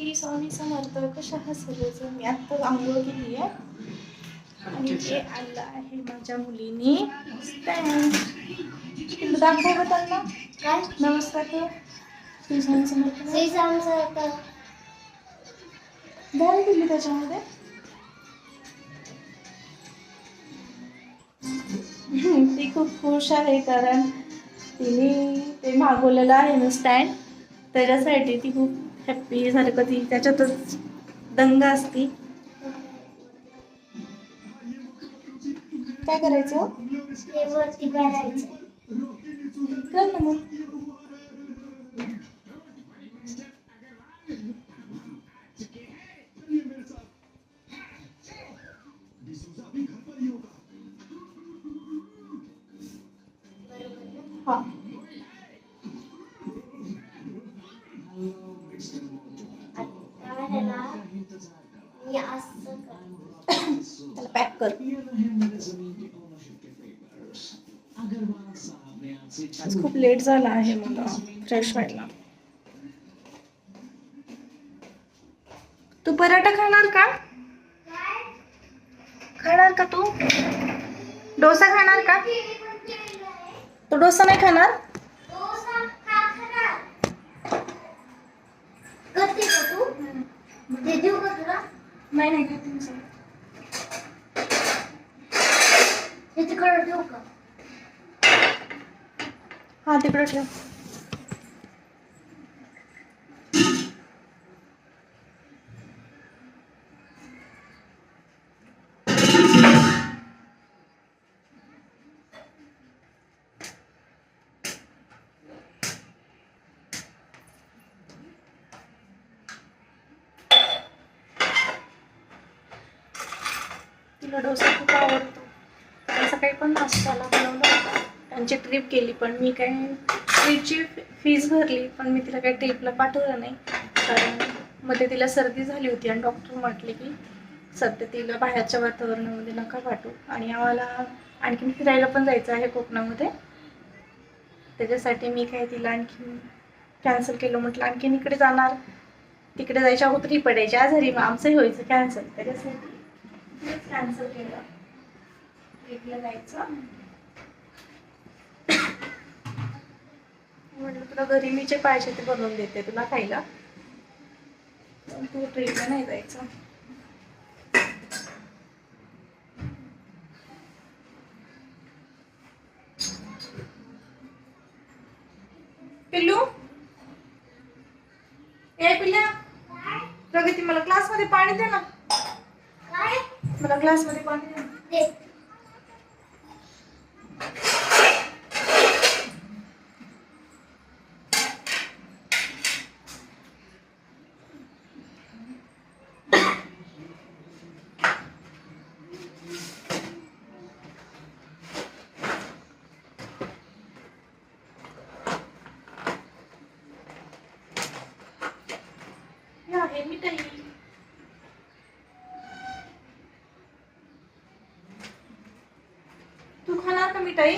श्री स्वामी समर्थ कशा आहात सर्वजण मी आत्ता आंघोळ केली आहे. आणि ते आणलं आहे माझ्या मुलीने. स्टँड दाखव त्यांना. काय? नमस्कार कर. श्री स्वामी समर्थ श्री स्वामी समर्थ डाळ दिली त्याच्यामध्ये. ती खूप खुश आहे कारण तिने ते मागवलेलं आहे ना स्टँड त्याच्यासाठी ती खूप हॅप्पी सारखं ती त्याच्यातच दंग असती. काय करायचं करायचं. कर ना मग? हा. आज खूप लेट झाला आहे मला फ्रेश व्हायला. तू पराठा खाणार का? खाणार का तू? डोसा खाणार का? तू डोसा नाही खाणार. करते का तू? नाही नाही खाते मी सगळं. हे तिकडं देऊ का? हा तिकडे ठेव. तिला डोसा खूप आवडतो. सकाळी पण नाश्त्याला बनवलं होतं. त्यांची ट्रिप केली पण मी काय ट्रीपची फीज भरली पण मी तिला काही ट्रिपला पाठवलं नाही. कारण मध्ये तिला सर्दी झाली होती आणि डॉक्टर म्हटले की सध्या तिला बाहेरच्या वातावरणामध्ये नका पाठवू. आणि आम्हाला आणखीन फिरायला पण जायचं आहे कोकणामध्ये. त्याच्यासाठी मी काय तिला आणखीन कॅन्सल केलं म्हटलं आणखीन इकडे जाणार. तिकडे जायच्या उतरी पडायची आजारी मग आमचंही व्हायचं कॅन्सल त्याच्यासाठी कॅन्सल केलं. ट्रिपला जायचं. म्हटलं तुला घरी मी जे पाहिजे ते बनवून देते तुला खायला. पण तू ट्रिपला नाही जायचं. पिल्लू? ए पिल्ल्या. प्रगती मला क्लासमध्ये पाणी दे ना. काय? मला ग्लासमध्ये पाणी दे. मिठाई तू खाणार का मिठाई?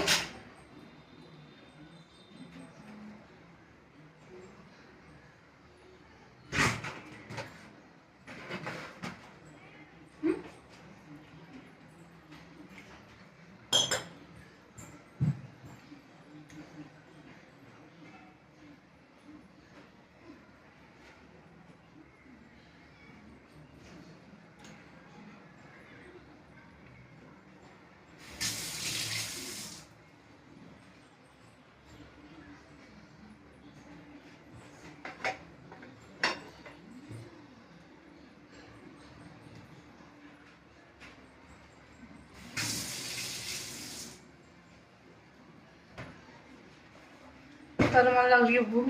तर मला लागली भूक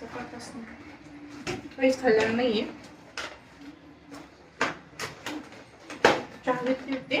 सकाळपासून. काहीच खाल्लेलं आहे चहा घेतली होती.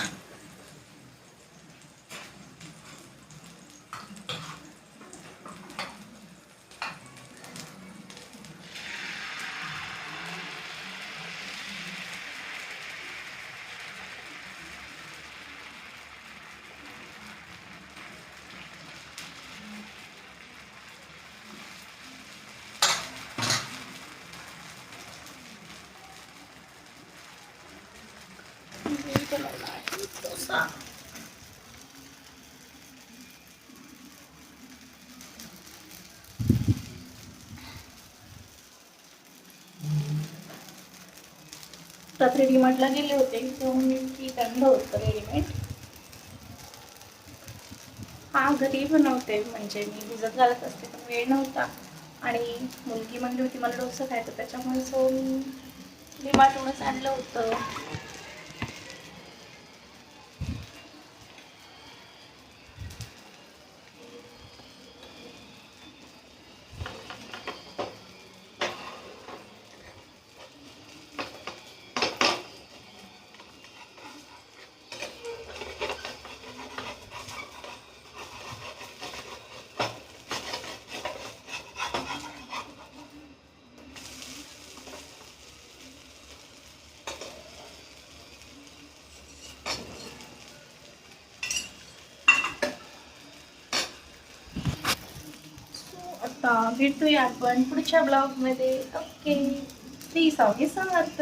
बनवला आहे डोसा रात्री गेले होते तेव्हा मी पीठ आणलं होतं रेडीमेड हा घरी बनवते म्हणजे मी भिजत घालत असते पण वेळ नव्हता. आणि मुलगी म्हणली होती मला डोसं खायचं. त्याच्यामुळे सो मी डीमार्टहूनच आणलं होतं. भेटूया आपण पुढच्या ब्लॉगमध्ये. ओके. प्लीज स्वामी समर्थ